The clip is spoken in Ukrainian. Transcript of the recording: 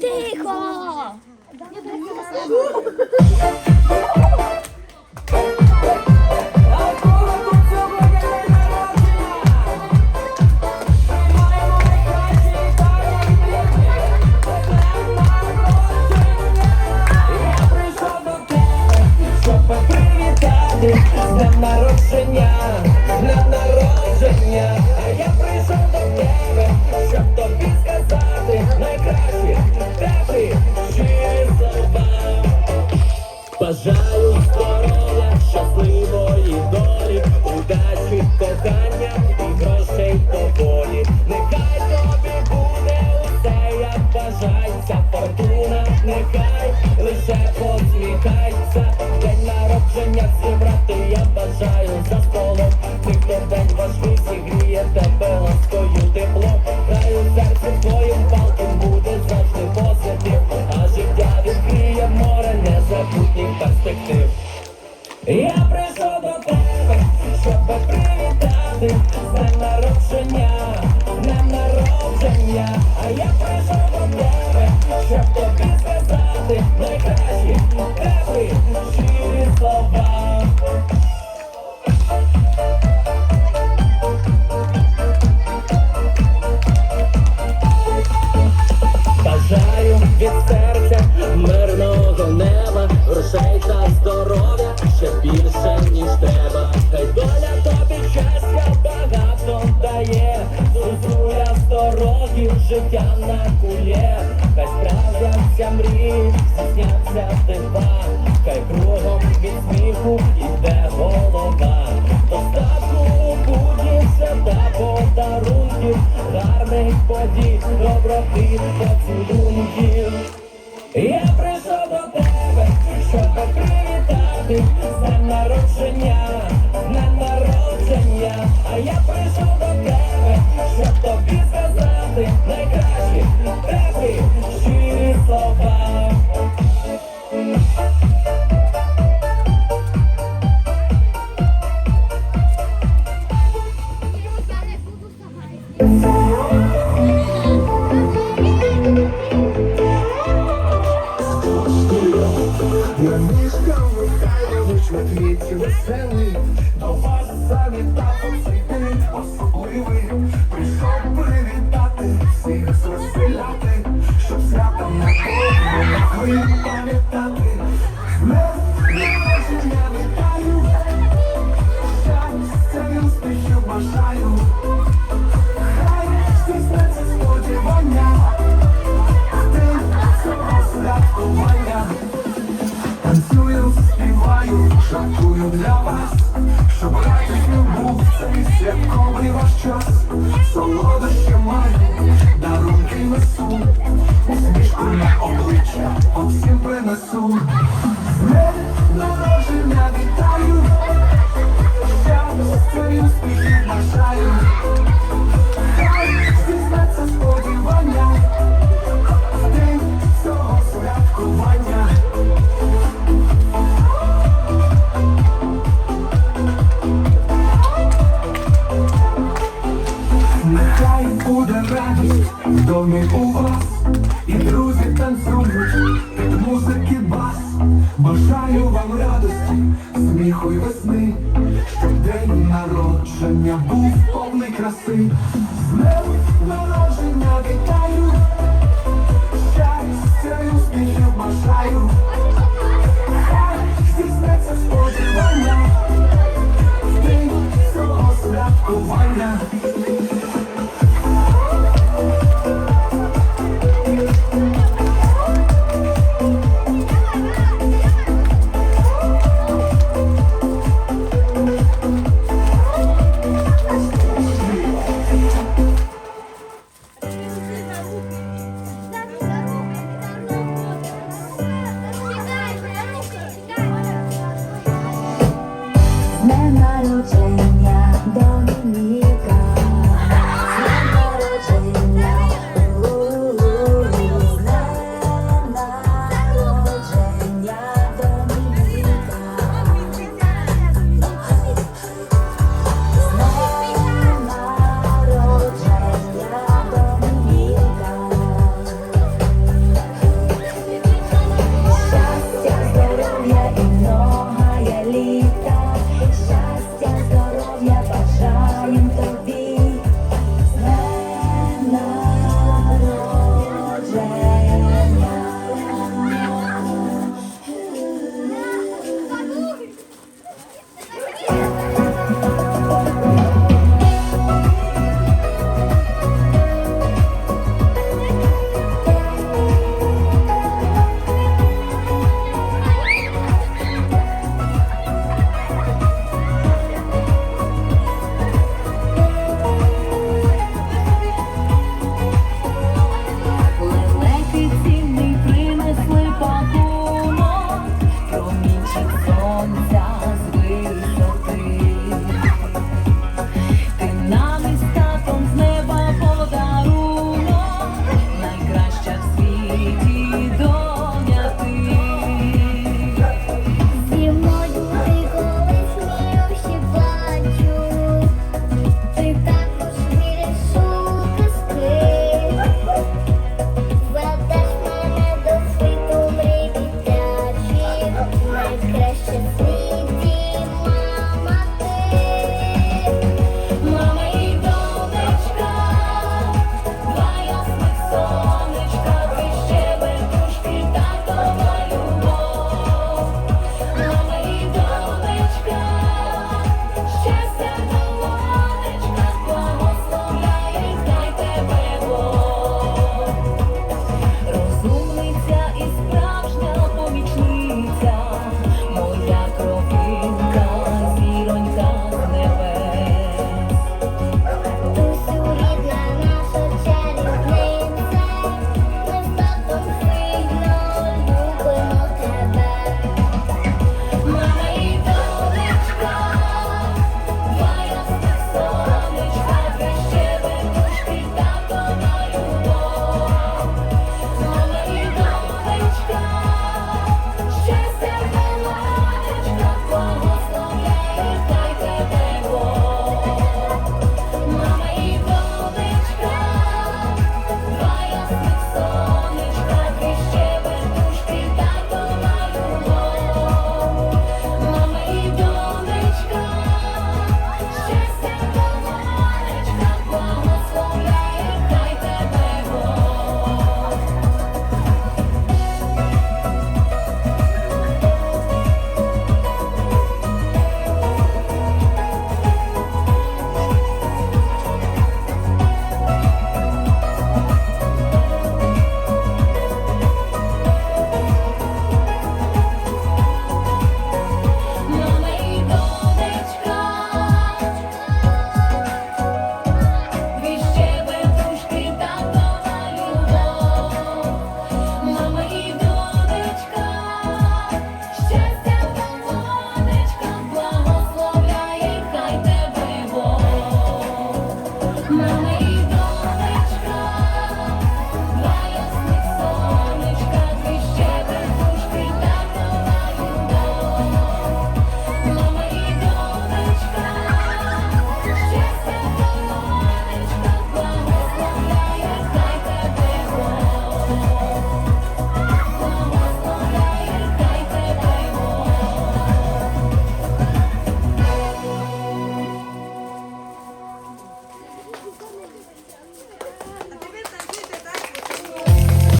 Тихо! Бажаю здоров'я, щасливої долі, удачі, кохання і грошей доволі. Нехай тобі буде усе, як бажається фортуна, нехай привітати з сто життя на кулє, хай справляться мрії, зісняться дива, хай кругом від сміху іде голова. Достатку у будні свята подарунків, гарних подій, доброти, поцілунків. Я Я Мішка Михайлович на квітці веселий, до вас завітав жартую для вас, щоб радісним був цей святковий ваш час. Солодощі маю, дарунки несу, усмішку на обличчя всім принесу. З днем буде радість. В домі у вас, і друзі танцюють, під музики бас, бажаю вам радості, сміху й весни, щоб день народження був повний краси. so.